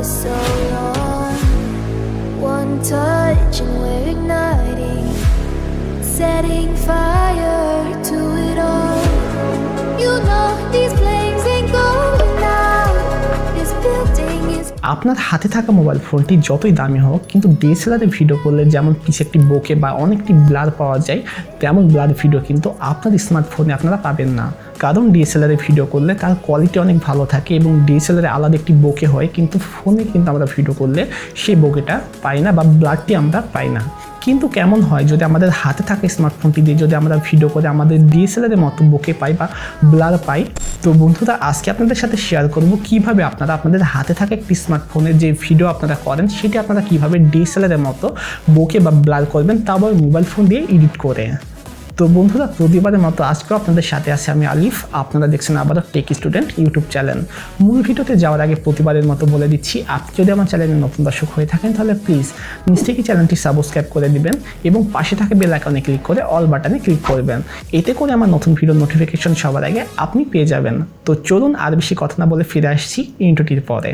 for so long. One touch and we're igniting, setting fire আপনার হাতে থাকা mobile ফোনটি যতই দামি হোক, কিন্তু ডিএসএলআরে ভিডিও করলে যেমন পিছে একটি বোকে বা অনেকটি ব্লার পাওয়া যায়, তেমন ব্লার ভিডিও কিন্তু আপনার স্মার্টফোনে আপনারা পাবেন না। কারণ ডিএসএলআরে ভিডিও করলে তার কোয়ালিটি অনেক ভালো থাকে এবং ডিএসএলআরে আলাদা একটি বোকে হয়, কিন্তু ফোনে কিন্তু আমরা ভিডিও করলে সেই বোকেটা পাই না বা ব্লারটি আমরা পাই না। কিন্তু কেমন হয় যদি আমাদের হাতে থাকে স্মার্টফোনটি দিয়ে, যদি আমরা ভিডিও করে আমাদের ডিএসএলআরের মতো বুকে পাই বা ব্লার পাই, তো বন্ধুরা, আজকে আপনাদের সাথে শেয়ার করব কীভাবে আপনারা আপনাদের হাতে থাকা একটি স্মার্টফোনের যে ভিডিও আপনারা করেন, সেটি আপনারা কীভাবে ডিএসএলআরের মতো বুকে বা ব্লার করবেন তারপর মোবাইল ফোন দিয়ে এডিট করে। তো বন্ধুরা প্রতিবারের মতো আজকেও আপনাদের সাথে আছে আমি আলিফ। আপনারা দেখছেন আবারও টেক স্টুডেন্ট ইউটিউব চ্যানেল মূল ভিডিওতে যাওয়ার আগে প্রতিবারের মতো বলে দিচ্ছি, আপনি যদি আমার চ্যানেলে নতুন দর্শক হয়ে থাকেন, তাহলে প্লিজ নিচ থেকে চ্যানেলটি সাবস্ক্রাইব করে দিবেন এবং পাশে থাকা বেল আইকনে ক্লিক করে অল বাটনে ক্লিক করবেন। এতে করে আমার নতুন ভিডিও নোটিফিকেশন সবার আগে আপনি পেয়ে যাবেন। তো চলুন আর বেশি কথা না বলে ফিরে আসছি ইন্টোটির পরে।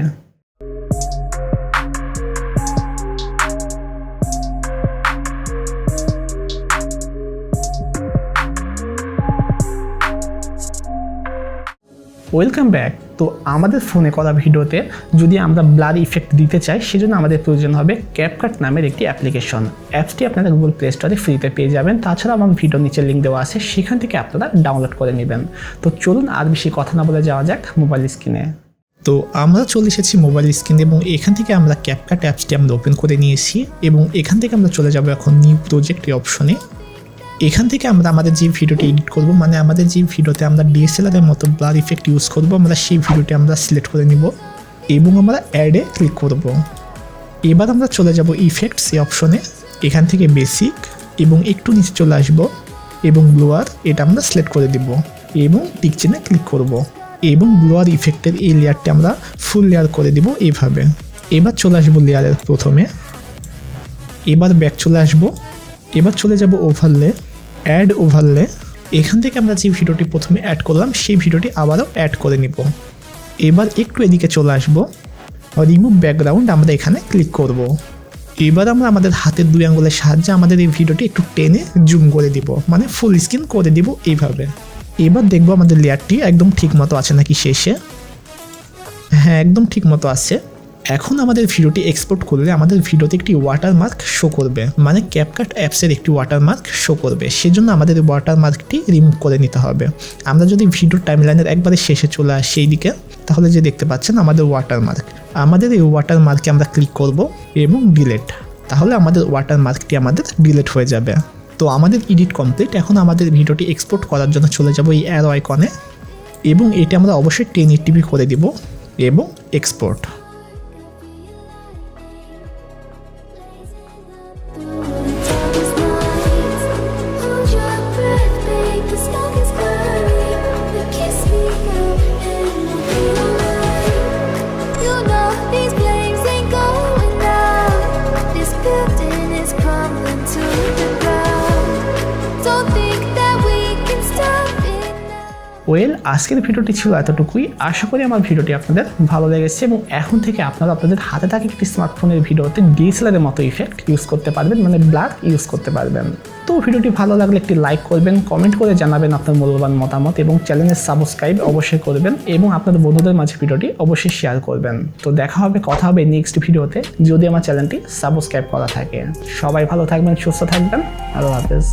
ওয়েলকাম ব্যাক তো আমাদের ফোনে করা ভিডিওতে যদি আমরা ব্লার ইফেক্ট দিতে চাই, সেজন্য আমাদের প্রয়োজন হবে ক্যাপকাট নামের একটি অ্যাপ্লিকেশন অ্যাপসটি আপনারা গুগল প্লে স্টোরে ফ্রিতে পেয়ে যাবেন। তাছাড়া আমার ভিডিও নিচে লিঙ্ক দেওয়া আছে, সেখান থেকে আপনারা ডাউনলোড করে নেবেন। তো চলুন আর বেশি কথা না বলে যাওয়া যাক মোবাইল স্ক্রিনে তো আমরা চলে এসেছি মোবাইল স্ক্রিন এবং এখান থেকে আমরা ক্যাপকাট অ্যাপসটি আমরা ওপেন করে নিয়েছি এবং এখান থেকে আমরা চলে যাব এখন নিউ প্রজেক্ট অপশনে এখান থেকে আমরা আমাদের যে ভিডিওটি এডিট করব মানে আমাদের যে ভিডিওতে আমরা ডিএসএলআরের মতো ব্লার ইফেক্ট ইউজ করব, আমরা সেই ভিডিওটি আমরা সিলেক্ট করে নিব এবং আমরা অ্যাডে ক্লিক করব। এবার আমরা চলে যাব ইফেক্টস এই অপশনে এখান থেকে বেসিক এবং একটু নিচে চলে আসব এবং ব্লোয়ার এটা আমরা সিলেক্ট করে দিব এবং টিকচিনে ক্লিক করব এবং ব্লোয়ার ইফেক্টের এই লেয়ারটি আমরা ফুল লেয়ার করে দিব এইভাবে এবার চলে আসব লেয়ারের প্রথমে। এবার ব্যাক চলে আসব। এবার চলে যাব ওভারলে অ্যাড ওভারলে এখান থেকে আমরা যে ভিডিওটি প্রথমে অ্যাড করলাম, সেই ভিডিওটি আবারও অ্যাড করে নিব। এবার একটু এদিকে চলে আসব। রিমুভ ব্যাকগ্রাউন্ড আমরা এখানে ক্লিক করব। এবার আমরা আমাদের হাতের দুই আঙ্গুলের সাহায্যে আমাদের এই ভিডিওটি একটু টেনে জুম করে দিব মানে ফুল স্ক্রিন করে দিব এইভাবে। এবার দেখব আমাদের লেয়ারটি একদম ঠিক মতো আছে নাকি শেষে? হ্যাঁ একদম ঠিক মতো আছে। এখন আমাদের ভিডিওটি এক্সপোর্ট করলে আমাদের ভিডিওতে একটি ওয়াটারমার্ক শো করবে। মানে ক্যাপকাট অ্যাপসের একটি ওয়াটারমার্ক শো করবে। সেজন্য আমাদের ওয়াটারমার্কটি রিমুভ করে নিতে হবে। আমরা যদি ভিডিও টাইমলাইনের একবারে শেষে চলে আসি সেই দিকে তাহলে যে দেখতে পাচ্ছেন আমাদের ওয়াটারমার্ক আমাদের এই ওয়াটারমার্কে আমরা ক্লিক করব এবং ডিলেট তাহলে আমাদের ওয়াটারমার্কটি আমাদের ডিলেট হয়ে যাবে। তো আমাদের এডিট কমপ্লিট এখন আমাদের ভিডিওটি এক্সপোর্ট করার জন্য চলে যাব এই অ্যারো আইকনে এবং এটা আমরা অবশ্যই টেন টিভি করে দিব এবং এক্সপোর্ট ওয়েল আজকের ভিডিওটি ছিল এতটুকুই। আশা করি আমার ভিডিওটি আপনাদের ভালো লেগেছে এবং এখন থেকে আপনারা আপনাদের হাতে থাকা একটি স্মার্টফোনের ভিডিওতে ডিএসএলআরের মতো ইফেক্ট ইউজ করতে পারবেন মানে ব্লার ইউজ করতে পারবেন। তো ভিডিওটি ভালো লাগলে একটি লাইক করবেন কমেন্ট করে জানাবেন আপনার মূল্যবান মতামত এবং চ্যানেলের সাবস্ক্রাইব অবশ্যই করবেন এবং আপনাদের বন্ধুদের মাঝে ভিডিওটি অবশ্যই শেয়ার করবেন। তো দেখা হবে, কথা হবে নেক্সট ভিডিওতে যদি আমার চ্যানেলটি সাবস্ক্রাইব করা থাকে। সবাই ভালো থাকবেন, সুস্থ থাকবেন। আল্লাহ হাফেজ।